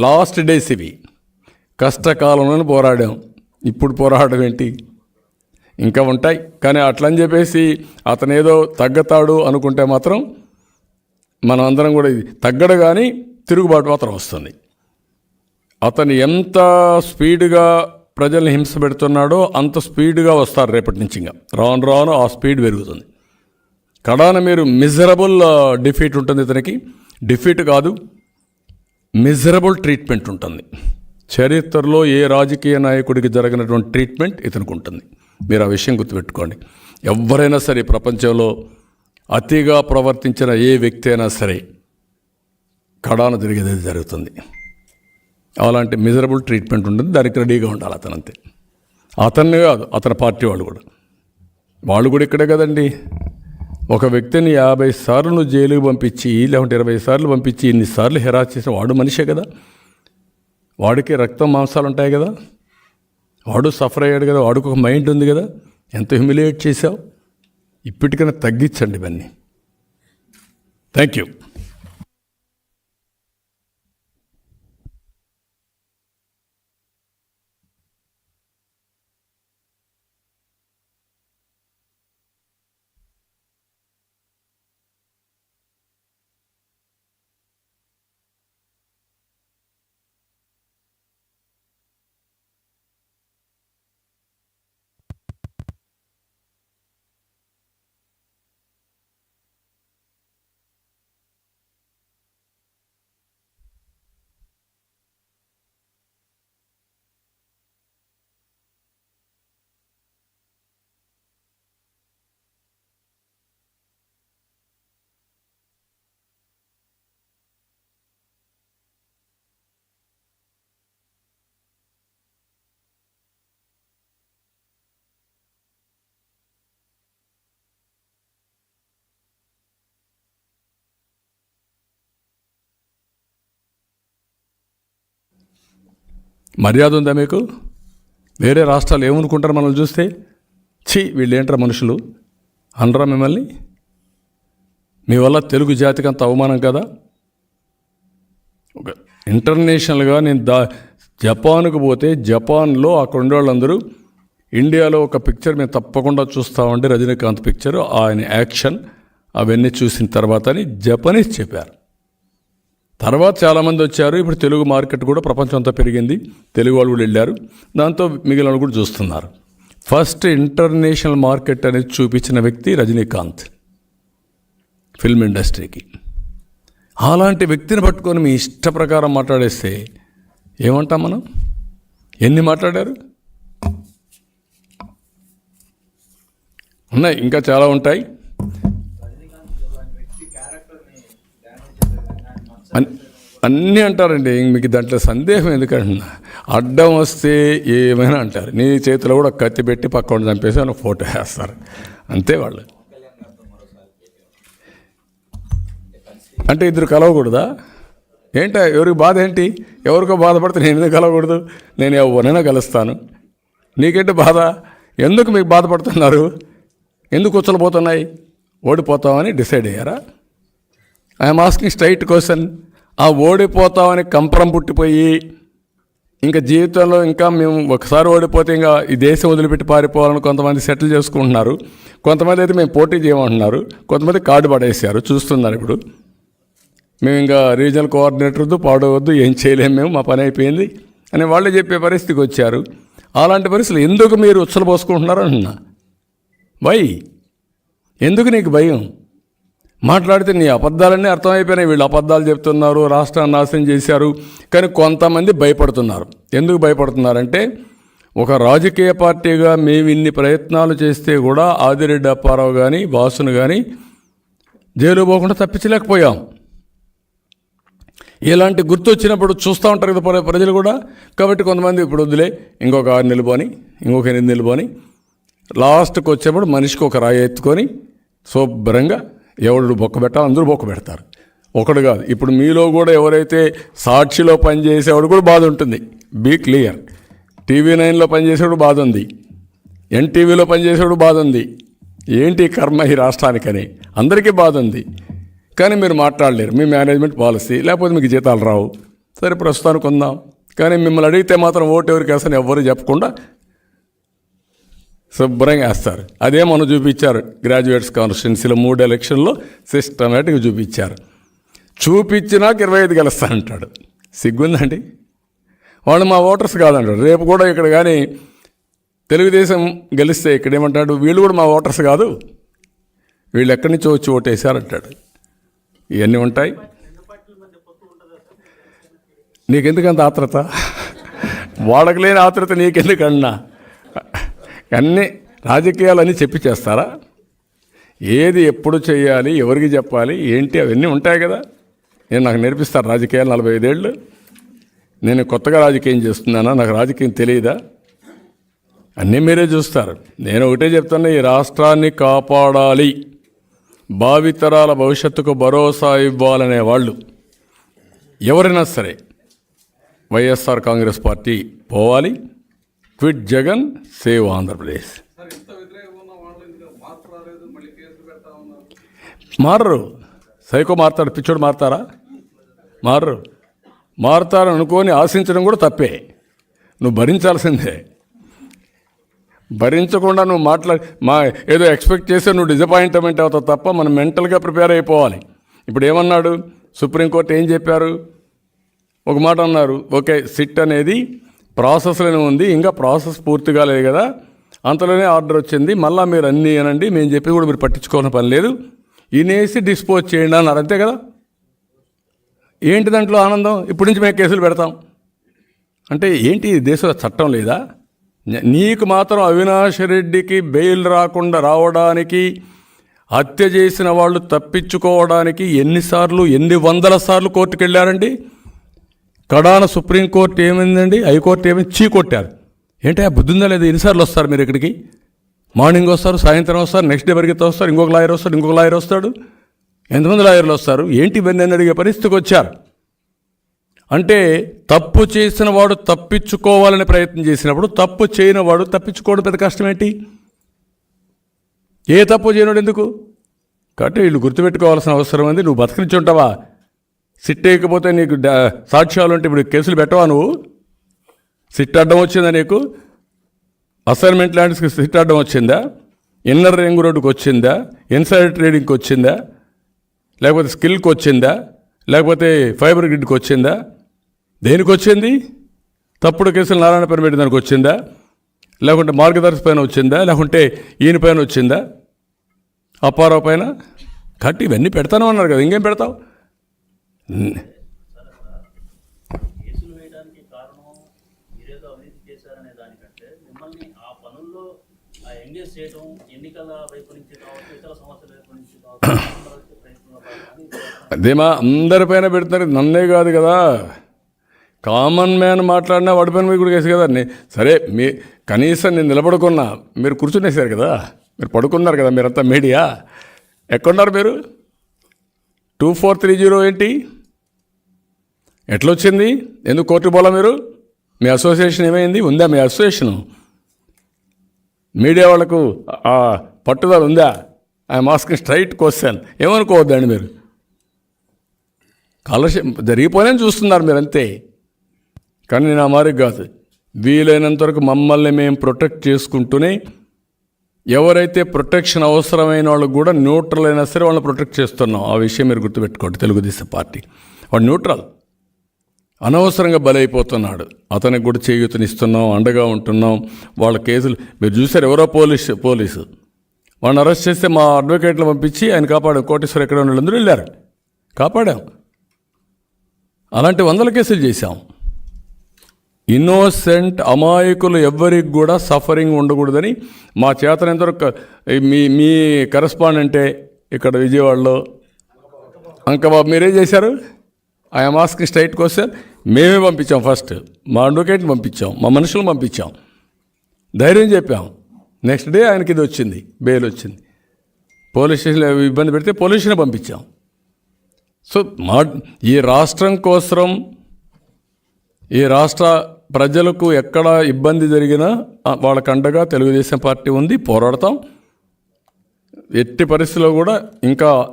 Last days ఇవి కష్టకాలంలో పోరాడాం. ఇప్పుడు పోరాడడం ఏంటి? ఇంకా ఉంటాయి. కానీ అట్లని చెప్పేసి అతను ఏదో తగ్గతాడు అనుకుంటే మాత్రం మనం అందరం కూడా ఇది తగ్గడు కానీ తిరుగుబాటు మాత్రం వస్తుంది. అతను ఎంత స్పీడ్గా ప్రజల్ని హింస పెడుతున్నాడో అంత స్పీడ్గా వస్తారు రేపటి నుంచి ఇంకా. రాను రాను ఆ స్పీడ్ పెరుగుతుంది. కడాన మీరు మిజరబుల్ డిఫీట్ ఉంటుంది ఇతనికి. డిఫీట్ కాదు. మిజరబుల్ ట్రీట్మెంట్ ఉంటుంది. చరిత్రలో ఏ రాజకీయ నాయకుడికి జరిగినటువంటి ట్రీట్మెంట్ ఇతనికి ఉంటుంది. మీరు ఆ విషయం గుర్తుపెట్టుకోండి. ఎవరైనా సరే ప్రపంచంలో అతిగా ప్రవర్తించిన ఏ వ్యక్తి అయినా సరే కడాన జరిగేది జరుగుతుంది. అలాంటి మిజరబుల్ ట్రీట్మెంట్ ఉంటుంది. దానికి రెడీగా ఉండాలి అతను అంతే అతన్ని కాదు అతని పార్టీ వాళ్ళు కూడా. వాళ్ళు కూడా ఇక్కడే కదండి. ఒక వ్యక్తిని యాభై సార్లు జైలుకు జైలుకి పంపించి లేకుంటే ఇరవై సార్లు పంపించి ఇన్నిసార్లు హెరాస్ చేసిన వాడు మనిషే కదా? వాడికి రక్తం మాంసాలు ఉంటాయి కదా? వాడు సఫర్ అయ్యాడు కదా? వాడికి ఒక మైండ్ ఉంది కదా? ఎంత హ్యూమిలియేట్ చేశావు? ఇప్పటికైనా తగ్గించండి ఇవన్నీ. థ్యాంక్ యూ మర్యాద ఉందా మీకు? వేరే రాష్ట్రాలు ఏమనుకుంటారు మనల్ని చూస్తే? ఛీ వీళ్ళేంట్రా మనుషులు? అనరా మిమ్మల్ని? మీ వల్ల తెలుగు జాతికి అంత అవమానం కదా? ఒక ఇంటర్నేషనల్గా నేను దా జపాన్కు పోతే జపాన్లో అక్కడ ఉండేవాళ్ళందరూ ఇండియాలో ఒక పిక్చర్ మేము తప్పకుండా చూస్తామండి రజనీకాంత్ పిక్చర్ ఆయన యాక్షన్ అవన్నీ చూసిన తర్వాత అని జపనీస్ చెప్పారు. తర్వాత చాలామంది వచ్చారు. ఇప్పుడు తెలుగు మార్కెట్ కూడా ప్రపంచం అంతా పెరిగింది. తెలుగు వాళ్ళు కూడా వెళ్ళారు. దాంతో మిగిలిన వాళ్ళు కూడా చూస్తున్నారు. ఫస్ట్ ఇంటర్నేషనల్ మార్కెట్ అనేది చూపించిన వ్యక్తి రజనీకాంత్ ఫిల్మ్ ఇండస్ట్రీకి. అలాంటి వ్యక్తిని పట్టుకొని మీ ఇష్ట ప్రకారం మాట్లాడేస్తే ఏమంటాం మనం? ఎన్ని మాట్లాడారు? ఉన్నాయి. ఇంకా చాలా ఉంటాయి. అన్నీ అంటారండి ఇంక మీకు దాంట్లో సందేహం ఎందుకంటున్నా? అడ్డం వస్తే ఏమైనా అంటారు. నీ చేతిలో కూడా కత్తి పెట్టి పక్కన చంపేసి అని ఫోటో వేస్తారు. అంతే వాళ్ళు. అంటే ఇద్దరు కలవకూడదా? ఏంటా ఎవరికి బాధ ఏంటి? ఎవరికో బాధపడితే నేను ఎందుకు కలవకూడదు? నేను ఎవరినైనా కలుస్తాను. నీకేంటి బాధ? ఎందుకు మీకు బాధపడుతున్నారు? ఎందుకు కూర్చోపోతున్నాయి ఓడిపోతామని డిసైడ్ అయ్యారా? ఐఎమ్ ఆస్కింగ్ స్ట్రైట్ క్వశ్చన్ ఆ ఓడిపోతామని కంపరం పుట్టిపోయి ఇంకా జీవితంలో ఇంకా మేము ఒకసారి ఓడిపోతే ఇంకా ఈ దేశం వదిలిపెట్టి పారిపోవాలని కొంతమంది సెటిల్ చేసుకుంటున్నారు. కొంతమంది అయితే మేము పోటీ చేయమంటున్నారు. కొంతమంది కార్డు పడేసారు చూస్తున్నారు ఇప్పుడు. మేము ఇంకా రీజనల్ వద్దు పాడవద్దు ఏం చేయలేము మేము మా పని అయిపోయింది అని వాళ్ళే చెప్పే పరిస్థితికి వచ్చారు. అలాంటి పరిస్థితులు ఎందుకు మీరు ఉచ్చలు పోసుకుంటున్నారు అంటున్నా? వై ఎందుకు నీకు భయం? మాట్లాడితే నీ అబద్ధాలన్నీ అర్థమైపోయినాయి. వీళ్ళు అబద్ధాలు చెప్తున్నారు రాష్ట్రాన్ని నాశనం చేశారు. కానీ కొంతమంది భయపడుతున్నారు. ఎందుకు భయపడుతున్నారంటే ఒక రాజకీయ పార్టీగా మేము ఇన్ని ప్రయత్నాలు చేస్తే కూడా ఆదిరెడ్డి అప్పారావు కానీ వాసును కానీ జైలు పోకుండా తప్పించలేకపోయాం. ఇలాంటి గుర్తు వచ్చినప్పుడు చూస్తూ ఉంటారు కదా ప్రజలు కూడా. కాబట్టి కొంతమంది ఇప్పుడు వదిలే ఇంకొక ఆరు నిలబోని ఇంకొక ఎనిమిది నిలబోని లాస్ట్కి వచ్చేప్పుడు మనిషికి ఒక రాయి ఎత్తుకొని శుభ్రంగా ఎవడు బొక్క పెట్టాలి అందరూ బొక్క పెడతారు. ఒకడు కాదు. ఇప్పుడు మీలో కూడా ఎవరైతే సాక్షిలో పనిచేసేవాడు కూడా బాధ ఉంటుంది. Be clear. టీవీ నైన్లో పనిచేసేవాడు బాధ ఉంది. ఎన్టీవీలో పనిచేసేవాడు బాధ ఉంది. ఏంటి కర్మ ఈ రాష్ట్రానికని? అందరికీ బాధ ఉంది. కానీ మీరు మాట్లాడలేరు. మీ మేనేజ్మెంట్ పాలసీ లేకపోతే మీకు జీతాలు రావు. సరే ప్రస్తుతానికి ఉందాం కానీ మిమ్మల్ని అడిగితే మాత్రం ఓటు ఎవరికి వేస్తాను ఎవ్వరు చెప్పకుండా శుభ్రంగా వేస్తారు. అదే మనం చూపించారు గ్రాడ్యుయేట్స్ కాన్స్టిట్యున్సీలో మూడు ఎలక్షన్లో సిస్టమేటిక్గా చూపించారు. చూపించినాక ఇరవై ఐదు గెలుస్తానంటాడు. సిగ్గుందండి? వాళ్ళు మా ఓటర్స్ కాదంటాడు రేపు కూడా ఇక్కడ కానీ తెలుగుదేశం గెలిస్తే ఇక్కడ ఏమంటాడు? వీళ్ళు కూడా మా ఓటర్స్ కాదు. వీళ్ళు ఎక్కడి నుంచో వచ్చి ఓటేశారంటాడు. ఇవన్నీ ఉంటాయి. నీకెందుకంత ఆత్రత? వాళ్ళకి లేని ఆత్రత నీకెందుకన్నా? అన్నీ రాజకీయాలన్నీ చెప్పి చేస్తారా? ఏది ఎప్పుడు చేయాలి ఎవరికి చెప్పాలి ఏంటి అవన్నీ ఉంటాయి కదా. నేను నాకు నేర్పిస్తారు రాజకీయాలు నలభై ఐదేళ్ళు నేను కొత్తగా రాజకీయం చేస్తున్నానా? నాకు రాజకీయం తెలియదా అన్నీ మీరే చూస్తారు. నేను ఒకటే చెప్తాను ఈ రాష్ట్రాన్ని కాపాడాలి. భావితరాల భవిష్యత్తుకు భరోసా ఇవ్వాలనే వాళ్ళు. ఎవరైనా సరే వైఎస్ఆర్ కాంగ్రెస్ పార్టీ పోవాలి. Quit Jagan save Andhra Pradesh. మారరు. సైకో మారుతాడు పిచ్చోడు మారుతారా? మారరు. మారుతారని అనుకొని ఆశించడం కూడా తప్పే. నువ్వు భరించాల్సిందే. భరించకుండా నువ్వు మాట్లా మా ఏదో ఎక్స్పెక్ట్ చేస్తే నువ్వు డిజపాయింట్మెంట్ అవుతావు తప్ప మనం మెంటల్గా ప్రిపేర్ అయిపోవాలి. ఇప్పుడు ఏమన్నాడు? సుప్రీంకోర్టు ఏం చెప్పారు? ఒక మాట అన్నారు. ఓకే సిట్ అనేది ప్రాసెస్లోనే ఉంది. ఇంకా ప్రాసెస్ పూర్తి కాలేదు కదా. అంతలోనే ఆర్డర్ వచ్చింది. మళ్ళీ మీరు అన్నీ అనండి. మేము చెప్పి కూడా మీరు పట్టించుకోవాల్సిన పని లేదు. ఇనేసి డిస్పోజ్ చేయండి అన్నారు. అంతే కదా. ఏంటి దాంట్లో ఆనందం? ఇప్పటి నుంచి మేము కేసులు పెడతాం. అంటే ఏంటి దేశంలో చట్టం లేదా? నీకు మాత్రం అవినాష్ రెడ్డికి బెయిల్ రాకుండా రావడానికి హత్య చేసిన వాళ్ళు తప్పించుకోవడానికి ఎన్నిసార్లు ఎన్ని వందల సార్లు కోర్టుకు వెళ్ళారండి కడాన సుప్రీంకోర్టు ఏమైందండి? హైకోర్టు ఏమైంది? చీ కొట్టారు ఏంటి ఆ బుద్ధి ఉందా ఎన్నిసార్లు వస్తారు మీరు ఇక్కడికి? మార్నింగ్ వస్తారు సాయంత్రం వస్తారు నెక్స్ట్ డే పరిగెత్తి వస్తారు ఇంకొక లాయర్ వస్తాడు ఇంకొక లాయర్ వస్తాడు. ఎంతమంది లాయర్లు వస్తారు? ఏంటి ఇవన్నీ అని అడిగే పరిస్థితికి వచ్చారు. అంటే తప్పు చేసిన వాడు తప్పించుకోవాలని ప్రయత్నం చేసినప్పుడు తప్పు చేయని వాడు తప్పించుకోవడం పెద్ద కష్టం ఏంటి? ఏ తప్పు చేయనోడు ఎందుకు? కాబట్టి వీళ్ళు గుర్తుపెట్టుకోవాల్సిన అవసరం ఉంది. నువ్వు బతికించి ఉంటావా సిట్ వేయకపోతే నీకు సాక్ష్యాలు ఉంటే ఇప్పుడు కేసులు పెట్టవా నువ్వు? సిట్ అడ్డం వచ్చిందా నీకు? అసైన్మెంట్ ల్యాండ్స్కి సిట్ అడ్డం వచ్చిందా? ఇన్నర్ రింగ్ రోడ్డుకి వచ్చిందా? ఇన్సైడ్ ట్రేడింగ్కి వచ్చిందా? లేకపోతే స్కిల్కి వచ్చిందా? లేకపోతే ఫైబర్ గ్రిడ్కి వచ్చిందా? దేనికి వచ్చింది? తప్పుడు కేసులు నారాయణ పని పెట్టిన దానికి వచ్చిందా? లేకుంటే మార్గదర్శి పైన వచ్చిందా? లేకుంటే ఈయన పైన వచ్చిందా? అప్పారావు పైన? కట్టి ఇవన్నీ పెడతాను అన్నారు కదా ఇంకేం పెడతావు? అదేమా? అందరిపైన పెడుతున్నారు. నన్నే కాదు కదా. కామన్ మ్యాన్ మాట్లాడినా వాడి పైన మీకు కూడా కేసు కదా. సరే మీ కనీసం నేను నిలబడుకున్నా. మీరు కూర్చునేసారు కదా. మీరు పడుకున్నారు కదా మీరంతా మీడియా. ఎక్కడున్నారు మీరు? టూ ఫోర్ త్రీ జీరో ఏంటి? ఎట్లొచ్చింది? ఎందుకు కోర్టు పోలా మీరు? మీ అసోసియేషన్ ఏమైంది? ఉందా మీ అసోసియేషను? మీడియా వాళ్ళకు పట్టుదల ఉందా? I'm asking straight question. ఏమనుకోవద్దండి మీరు? కాలర్షిప్ జరిగిపోయినా చూస్తున్నారు మీరు అంతే. కానీ నా మారికి కాదు. వీలైనంత వరకు మమ్మల్ని మేము ప్రొటెక్ట్ చేసుకుంటూనే ఎవరైతే ప్రొటెక్షన్ అవసరమైన వాళ్ళు కూడా న్యూట్రల్ అయినా సరే వాళ్ళని ప్రొటెక్ట్ చేస్తున్నాం. ఆ విషయం మీరు గుర్తుపెట్టుకోండి. తెలుగుదేశం పార్టీ. వాడు న్యూట్రల్. అనవసరంగా బలైపోతున్నాడు. అతనికి కూడా చేయూతనిస్తున్నాం అండగా ఉంటున్నాం. వాళ్ళ కేసులు మీరు చూసారు ఎవరో పోలీస్ పోలీసు. వాళ్ళని అరెస్ట్ చేస్తే మా అడ్వకేట్లు పంపించి ఆయన కాపాడాం. కోటేశ్వర ఎక్కడ ఉన్న వాళ్ళందరూ వెళ్ళారు కాపాడాం. అలాంటి వందల కేసులు చేశాం. ఇన్నోసెంట్ అమాయకులు ఎవ్వరికి కూడా సఫరింగ్ ఉండకూడదని మా చేతనంతవరకు మీ మీ కరెస్పాండెంటే ఇక్కడ విజయవాడలో. అంకబాబు మీరేం చేశారు? ఐఎమ్ ఆస్కింగ్ స్ట్రైట్ క్వశ్చన్ మేమే పంపించాం ఫస్ట్ మా అడ్వకేట్ని పంపించాం. మా మనుషులు పంపించాం. ధైర్యం చెప్పాం. నెక్స్ట్ డే ఆయనకి ఇది వచ్చింది. బెయిల్ వచ్చింది. పోలీస్ స్టేషన్లో ఇబ్బంది పెడితే పోలీసుని పంపించాం. సో మా ఈ రాష్ట్రం కోసం ఈ రాష్ట్ర ప్రజలకు ఎక్కడ ఇబ్బంది జరిగినా వాళ్ళకండగా అండగా తెలుగుదేశం పార్టీ ఉంది పోరాడతాం. ఎట్టి పరిస్థితిలో కూడా ఇంకా